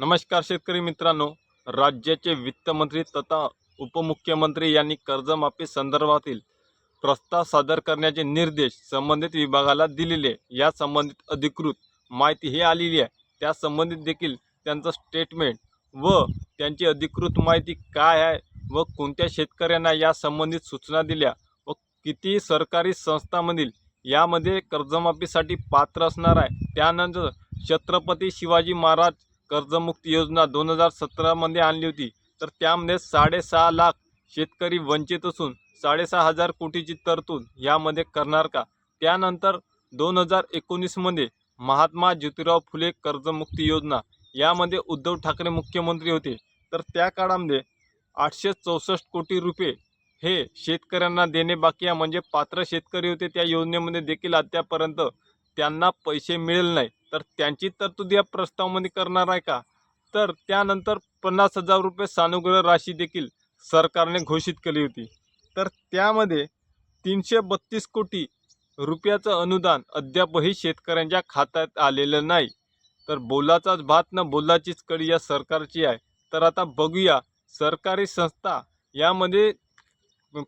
नमस्कार शेतकरी मित्रांनो. राज्याचे वित्तमंत्री तथा उपमुख्यमंत्री यांनी कर्जमाफी संदर्भातील प्रस्ताव सादर करण्याचे निर्देश संबंधित विभागाला दिलेले. या संबंधित अधिकृत माहिती ही आलेली आहे. त्या संबंधित देखील त्यांचं स्टेटमेंट व त्यांची अधिकृत माहिती काय आहे व कोणत्या शेतकऱ्यांना या संबंधित सूचना दिल्या व किती सरकारी संस्थांमधील यामध्ये कर्जमाफीसाठी पात्र असणार आहे. त्यानंतर छत्रपती शिवाजी महाराज कर्जमुक्ती योजना दोन हजार सतरामध्ये आणली होती. तर त्यामध्ये साडेसहा लाख शेतकरी वंचित असून साडेसहा हजार कोटीची तरतूद यामध्ये करणार का? त्यानंतर दोन हजार एकोणीसमध्ये महात्मा ज्योतिराव फुले कर्जमुक्ती योजना यामध्ये उद्धव ठाकरे मुख्यमंत्री होते. तर त्या काळामध्ये आठशे चौसष्ट कोटी रुपये हे शेतकऱ्यांना देणे बाकी आहे. म्हणजे पात्र शेतकरी होते त्या योजनेमध्ये देखील आत्यापर्यंत त्यांना पैसे मिळेल नाही. तर त्यांची तरतूद या प्रस्तावामध्ये करणार आहे का? तर त्यानंतर पन्नास हजार रुपये सानुग्रह राशी देखील सरकारने घोषित केली होती. तर त्यामध्ये तीनशे बत्तीस कोटी रुपयाचं अनुदान अद्यापही शेतकऱ्यांच्या खात्यात आलेलं नाही. तर बोलाचाच भात न बोलाचीच कडी या सरकारची आहे. तर आता बघूया सरकारी संस्था यामध्ये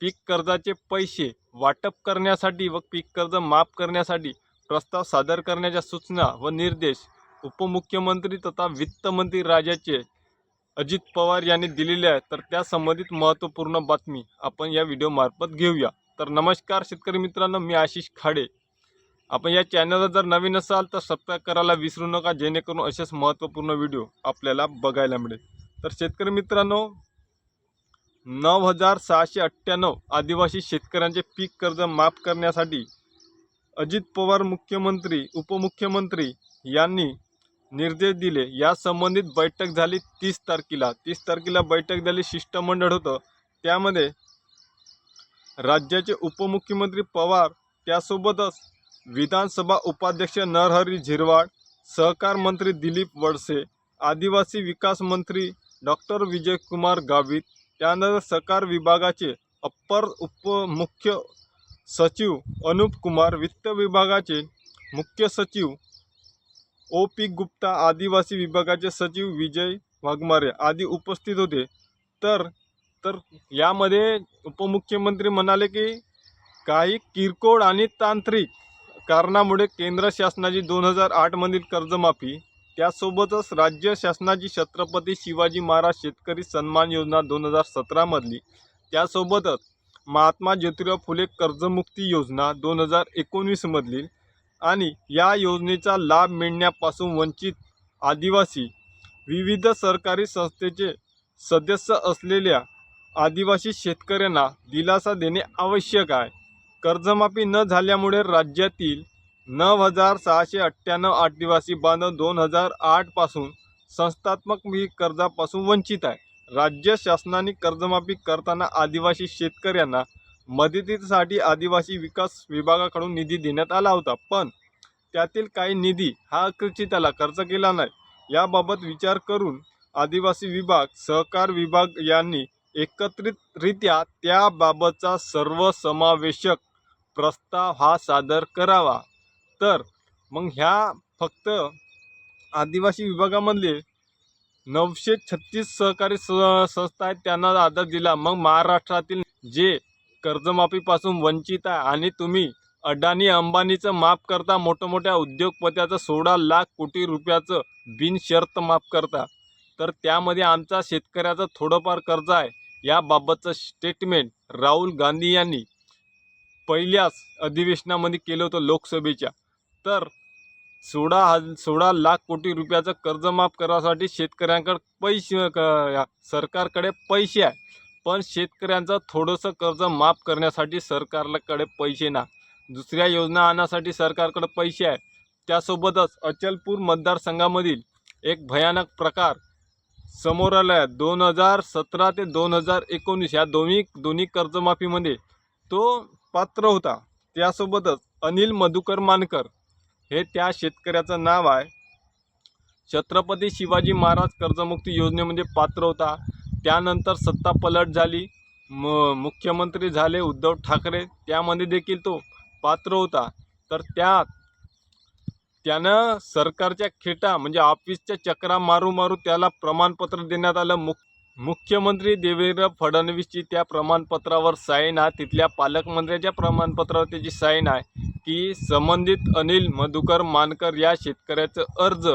पीक कर्जाचे पैसे वाटप करण्यासाठी व पीक कर्ज माफ करण्यासाठी प्रस्ताव सादर करण्याच्या सूचना व निर्देश उपमुख्यमंत्री तथा वित्तमंत्री राज्याचे अजित पवार यांनी दिलेले आहे तर त्या संबंधित महत्त्वपूर्ण बातमी आपण या व्हिडिओमार्फत घेऊया. तर नमस्कार शेतकरी मित्रांनो मी आशिष खाडे. आपण या चॅनलला जर नवीन असाल तर सबस्क्राईब करायला विसरू नका जेणेकरून असेच महत्त्वपूर्ण व्हिडिओ आपल्याला बघायला मिळेल. तर शेतकरी मित्रांनो नऊ हजार सहाशे अठ्ठ्याण्णव आदिवासी शेतकऱ्यांचे पीक कर्ज माफ करण्यासाठी अजित पवार मुख्यमंत्री उपमुख्यमंत्री यांनी निर्देश दिले. या संबंधित बैठक झाली तीस तारखेला. तीस तारखेला बैठक झाली शिष्टमंडळ होतं. त्यामध्ये राज्याचे उपमुख्यमंत्री पवार त्यासोबतच विधानसभा उपाध्यक्ष नरहरी झिरवाड सहकार मंत्री दिलीप वडसे आदिवासी विकास मंत्री डॉक्टर विजयकुमार गावित त्यानंतर सहकार विभागाचे अप्पर उपमुख्य सचिव अनुप कुमार वित्त विभागाचे मुख्य सचिव ओ पी गुप्ता आदिवासी विभागाचे सचिव विजय वाघमारे आदी उपस्थित होते. तर तर यामध्ये उपमुख्यमंत्री म्हणाले की काही किरकोळ आणि तांत्रिक कारणामुळे केंद्र शासनाची दोन हजार आठमधील कर्जमाफी त्यासोबतच राज्य शासनाची छत्रपती शिवाजी महाराज शेतकरी सन्मान योजना दोन हजार सतरामधली त्यासोबतच महात्मा ज्योतिराव फुले कर्जमुक्ती योजना दोन हजार एकोणवीसमधली आणि या योजनेचा लाभ मिळण्यापासून वंचित आदिवासी विविध सरकारी संस्थेचे सदस्य असलेल्या आदिवासी शेतकऱ्यांना दिलासा देणे आवश्यक आहे. कर्जमाफी न झाल्यामुळे राज्यातील नऊ हजार सहाशे अठ्ठ्याण्णव आदिवासी बांधव दोन हजार आठपासून संस्थात्मक कर्जापासून वंचित आहे राज्य शासनाने कर्जमाफी करताना आदिवासी शेतकऱ्यांना मदतीसाठी आदिवासी विकास विभागाकडून निधी देण्यात आला होता. पण त्यातील काही निधी हा अकृचित त्याला खर्च केला नाही. याबाबत विचार करून आदिवासी विभाग सहकार विभाग यांनी एकत्रितरित्या त्याबाबतचा सर्वसमावेशक प्रस्ताव हा सादर करावा. तर मग ह्या फक्त आदिवासी विभागामधले नऊशे छत्तीस सहकारी स संस्था आहेत. त्यांना आदर दिला. मग महाराष्ट्रातील जे कर्जमाफीपासून वंचित आहे आणि तुम्ही अडाणी अंबानीचं माफ करता मोठ्या मोठ्या उद्योगपत्याचं सोळा लाख कोटी रुपयाचं बिनशर्त माफ करता तर त्यामध्ये आमचा शेतकऱ्याचं थोडंफार कर्ज आहे. याबाबतचं स्टेटमेंट राहुल गांधी यांनी पहिल्याच अधिवेशनामध्ये केलं होतं लोकसभेच्या. तर सोळा हज सोळा लाख कोटी रुपयाचं कर्ज माफ करासाठी शेतकऱ्यांकडे पैसे क या सरकारकडे पैसे आहे. पण शेतकऱ्यांचं थोडंसं कर्ज माफ करण्यासाठी सरकारकडे पैसे ना. दुसऱ्या योजना आणण्यासाठी सरकारकडे पैसे आहे. त्यासोबतच अचलपूर मतदारसंघामधील एक भयानक प्रकार समोर आला आहे दोन हजार सतरा ते दोन हजार एकोणीस या दोन्ही दोन्ही कर्जमाफीमध्ये तो पात्र होता. त्यासोबतच अनिल मधुकर मानकर हे त्या शेतकऱ्याचं नाव आहे. छत्रपती शिवाजी महाराज कर्जमुक्ती योजनेमध्ये पात्र होता. त्यानंतर सत्ता पलट झाली. म मुख्यमंत्री झाले उद्धव ठाकरे. त्यामध्ये देखील तो पात्र होता. तर त्या त्यानं सरकारच्या खेटा म्हणजे ऑफिसच्या चक्रा मारू मारू त्याला प्रमाणपत्र देण्यात आलं. मुख मुख्यमंत्री देवेंद्र फडणवीसची त्या प्रमाणपत्रावर साईन आहे. तिथल्या पालकमंत्र्याच्या प्रमाणपत्रावर त्याची साईन आहे. की संबंधित अनिल मधुकर मानकर या शेतकऱ्याचं अर्ज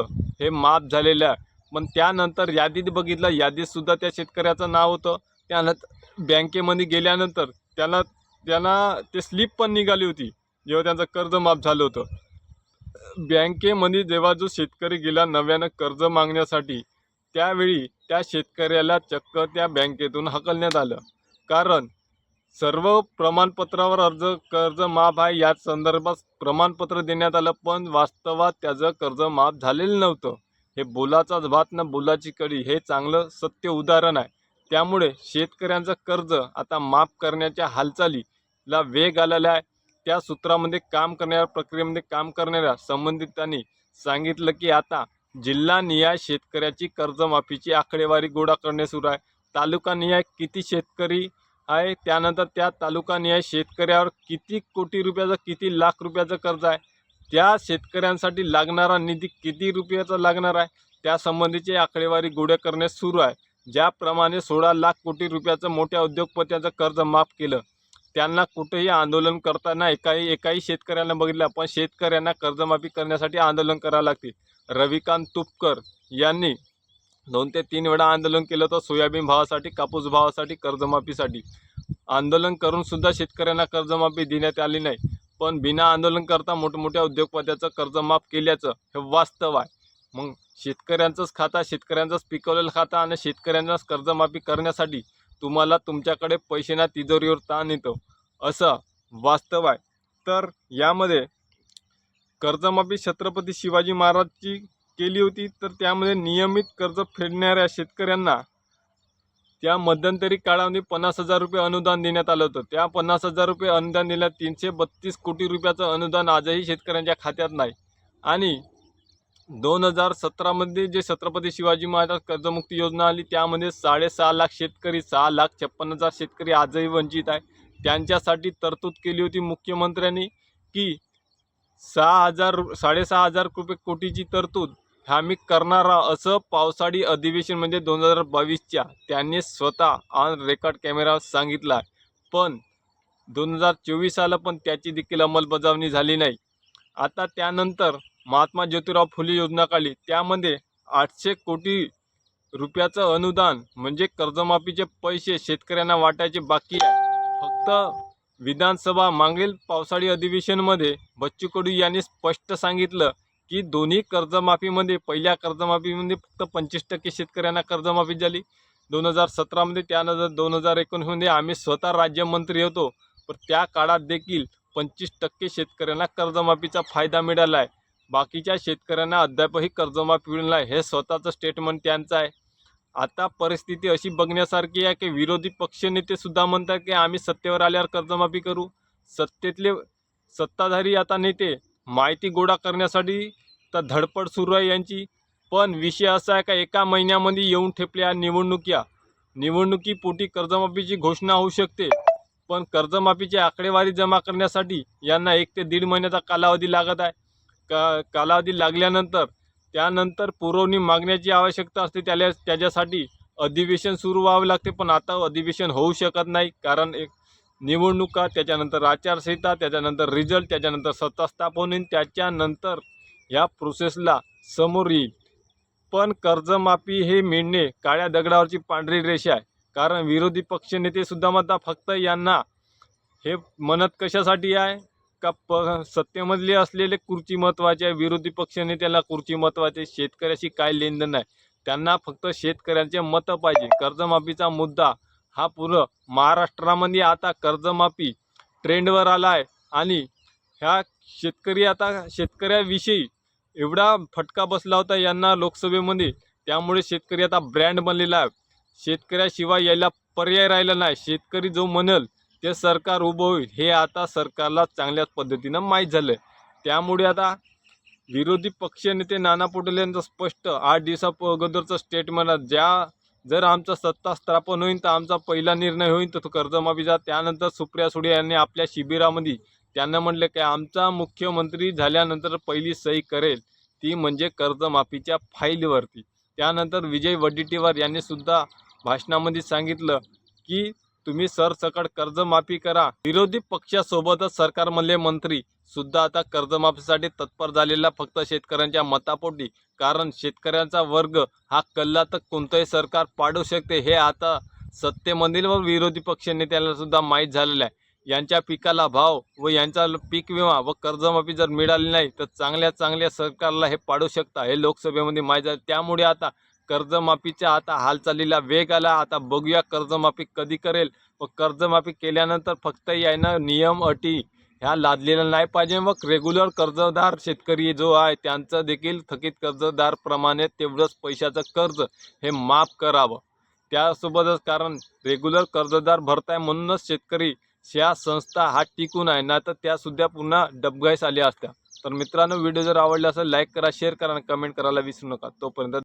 हे माफ झालेलं आहे. पण त्यानंतर यादीत बघितलं यादीतसुद्धा त्या शेतकऱ्याचं नाव होतं. त्यानंतर बँकेमध्ये गेल्यानंतर त्याला त्यांना ते स्लिप पण निघाली होती जेव्हा त्यांचं कर्ज माफ झालं होतं. बँकेमध्ये जेव्हा जो शेतकरी गेला नव्यानं कर्ज मागण्यासाठी त्यावेळी त्या शेतकऱ्याला चक्क त्या बँकेतून हकलण्यात आलं. कारण सर्व प्रमाणपत्रावर अर्ज कर्ज माफ आहे. या संदर्भात प्रमाणपत्र देण्यात आलं पण वास्तवात त्याचं कर्ज माफ झालेलं नव्हतं. हे बोलाचाच भात ना बोलाची कडी हे चांगलं सत्य उदाहरण आहे. त्यामुळे शेतकऱ्यांचं कर्ज आता माफ करण्याच्या हालचालीला वेग आलेला आहे. त्या सूत्रामध्ये काम करणाऱ्या प्रक्रियेमध्ये काम करणाऱ्या संबंधितांनी सांगितलं की आता जिल्हा निहाय शेतकऱ्याची कर्जमाफीची आकडेवारी गोळा करणे सुरू आहे. तालुका निहाय किती शेतकरी आहे. त्यानंतर त्या तालुकानिहाय शेतकऱ्यावर किती कोटी रुपयाचं किती लाख रुपयाचं कर्ज आहे? त्या शेतकऱ्यांसाठी लागणारा निधी किती रुपयाचा लागणार आहे? त्यासंबंधीची आकडेवारी गोळ्या करणे सुरू आहे. ज्याप्रमाणे सोळा लाख कोटी रुपयाचं मोठ्या उद्योगपत्याचं कर्ज माफ केलं. त्यांना कुठेही आंदोलन करताना एकाही एकाही शेतकऱ्यांना बघितलं पण शेतकऱ्यांना कर्जमाफी करण्यासाठी आंदोलन करावं लागते. रविकांत तुपकर यांनी दोन ते तीन वेळा आंदोलन केलं तर सोयाबीन भावासाठी कापूस भावासाठी कर्जमाफीसाठी. आंदोलन करूनसुद्धा शेतकऱ्यांना कर्जमाफी देण्यात आली नाही. पण बिना आंदोलन करता मोठमोठ्या उद्योगपत्याचं कर्जमाफ केल्याचं हे वास्तव आहे. मग शेतकऱ्यांचंच खाता शेतकऱ्यांचंच पिकवलेलं खाता आणि शेतकऱ्यांनाच कर्जमाफी करण्यासाठी तुम्हाला तुमच्याकडे पैसे ना तिजोरीवर ताण येतो. असं वास्तव आहे. तर यामध्ये कर्जमाफी छत्रपती शिवाजी महाराजची केली होती तर त्यामध्ये नियमित कर्ज फेडणाऱ्या शेतकऱ्यांना त्या मध्यंतरी काळामध्ये पन्नास हजार रुपये अनुदान देण्यात आलं होतं. त्या पन्नास हजार रुपये अनुदान दिल्या तीनशे बत्तीस कोटी रुपयाचं अनुदान आजही शेतकऱ्यांच्या खात्यात नाही. आणि दोन हजार सतरामध्ये जे छत्रपती शिवाजी महाराज कर्जमुक्ती योजना आली त्यामध्ये साडेसहा लाख शेतकरी सहा लाख छप्पन्न हजार शेतकरी आजही वंचित आहे. त्यांच्यासाठी तरतूद केली होती मुख्यमंत्र्यांनी की सहा हजार रु- साडेसहा हजार रुपये कोटीची तरतूद हा मी करणारा असं पावसाळी अधिवेशन म्हणजे दोन हजार बावीसच्या त्यांनी स्वतः ऑन रेकॉर्ड कॅमेरा सांगितला आहे. पण दोन हजार चोवीस आलं पण त्याची देखील अंमलबजावणी झाली नाही. आता त्यानंतर महात्मा ज्योतिराव फुले योजना काढली त्यामध्ये आठशे कोटी रुपयाचं अनुदान म्हणजे कर्जमाफीचे पैसे शेतकऱ्यांना वाटायचे बाकी आहे. फक्त विधानसभा मागील पावसाळी अधिवेशनमध्ये बच्चू कडू यांनी स्पष्ट सांगितलं की दोन्ही कर्जमाफीमध्ये पहिल्या कर्जमाफीमध्ये फक्त पंचवीस टक्के शेतकऱ्यांना कर्जमाफी झाली. दोन हजार सतरामध्ये त्यानंतर दोन हजार एकोणीसमध्ये आम्ही स्वतः राज्यमंत्री होतो. पण त्या काळात देखील पंचवीस टक्के शेतकऱ्यांना कर्जमाफीचा फायदा मिळाला आहे. बाकीच्या शेतकऱ्यांना अद्यापही कर्जमाफी मिळणार आहे हे स्वतःचं स्टेटमेंट त्यांचं आहे. आता परिस्थिती अशी बघण्यासारखी आहे की विरोधी पक्षनेतेसुद्धा म्हणतात की आम्ही सत्तेवर आल्यावर कर्जमाफी करू. सत्तेतले सत्ताधारी आता नेते माहिती गोळा करण्यासाठी तर धडपड सुरू आहे यांची. पण विषय असा आहे का एका महिन्यामध्ये येऊन ठेपल्या निवडणुक्या? निवडणुकीपोटी कर्जमाफीची घोषणा होऊ शकते. पण कर्जमाफीची आकडेवारी जमा करण्यासाठी यांना एक ते दीड महिन्याचा कालावधी लागत आहे. का कालावधी लागल्यानंतर त्यानंतर पुरवणी मागण्याची आवश्यकता असते त्याला त्याच्यासाठी अधिवेशन सुरू व्हावे लागते पण आता अधिवेशन होऊ शकत नाही कारण एक निवडणुका त्याच्यानंतर आचारसंहिता त्याच्यानंतर रिझल्ट त्याच्यानंतर सत्ता स्थापन होईल त्याच्यानंतर ह्या प्रोसेसला समोर येईल. पण कर्जमाफी हे मिळणे काळ्या दगडावरची पांढरी रेषा आहे. कारण विरोधी पक्षनेतेसुद्धा मात्र फक्त यांना हे म्हणत कशासाठी आहे? का प सत्तेमधले असलेले खुर्ची महत्त्वाची आहे? विरोधी पक्षनेत्याला खुर्ची महत्त्वाची महत्त्वाचे शेतकऱ्याशी काय लेनदेन नाही त्यांना फक्त शेतकऱ्यांचे मतं पाहिजे. कर्जमाफीचा मुद्दा हा पुरं महाराष्ट्रामध्ये आता कर्जमाफी ट्रेंडवर आला आहे आणि ह्या शेतकरी आता शेतकऱ्याविषयी एवढा फटका बसला होता यांना लोकसभेमध्ये. त्यामुळे शेतकरी आता ब्रँड बनलेला आहे. शेतकऱ्याशिवाय यायला पर्याय राहिला नाही. शेतकरी जो म्हणेल ते सरकार उभं होईल हे आता सरकारला चांगल्याच पद्धतीनं माहीत झालं आहे त्यामुळे आता विरोधी पक्षनेते नाना पटोले यांचं स्पष्ट आठ दिवसा अगोदरचं स्टेटमेंट ज्या जर आमचा सत्ता स्थापन होईल तर आमचा पहिला निर्णय होईल तर तो कर्जमाफीचा त्यानंतर सुप्रिया सुळे यांनी आपल्या शिबिरामध्ये त्यांना म्हणले की आमचा मुख्यमंत्री झाल्यानंतर पहिली सही करेल ती म्हणजे कर्जमाफीच्या फाईलवरती. त्यानंतर विजय वडेट्टीवार यांनी सुद्धा भाषणामध्ये सांगितलं की तुम्ही सरसकट कर्जमाफी करा. विरोधी पक्षासोबतच सरकारमधले मंत्री सुद्धा आता कर्जमाफीसाठी तत्पर झालेला फक्त शेतकऱ्यांच्या मतापोटी. कारण शेतकऱ्यांचा वर्ग हा कल्ला तर कोणतंही सरकार पाडू शकते हे आता सत्तेमधील व विरोधी पक्ष नेत्याला सुद्धा माहीत झालेलं आहे. यांच्या पिकाला भाव व यांचा पीक विमा व कर्जमाफी जर मिळाली नाही तर चांगल्या चांगल्या सरकारला हे पाडू शकता हे लोकसभेमध्ये माहीत झालं. त्यामुळे आता कर्जमाफीच्या आता हालचालीला वेग आला. आता बघूया कर्जमाफी कधी करेल. व कर्जमाफी केल्यानंतर फक्त यानं नियम अटी ह्या लादलेल्या नाही पाहिजे. मग रेग्युलर कर्जदार शेतकरी जो आहे त्यांचं देखील थकीत कर्जदारप्रमाणे तेवढंच पैशाचं कर्ज हे माफ करावं. त्यासोबतच कारण रेग्युलर कर्जदार भरताय म्हणूनच शेतकरी ह्या संस्था हा टिकून आहे. ना तर त्यासुद्धा पुन्हा डबघाईस आल्या असत्या. तर मित्रांनो व्हिडिओ जर आवडला असेल लाईक करा शेअर करा आणि कमेंट करायला विसरू नका. तोपर्यंत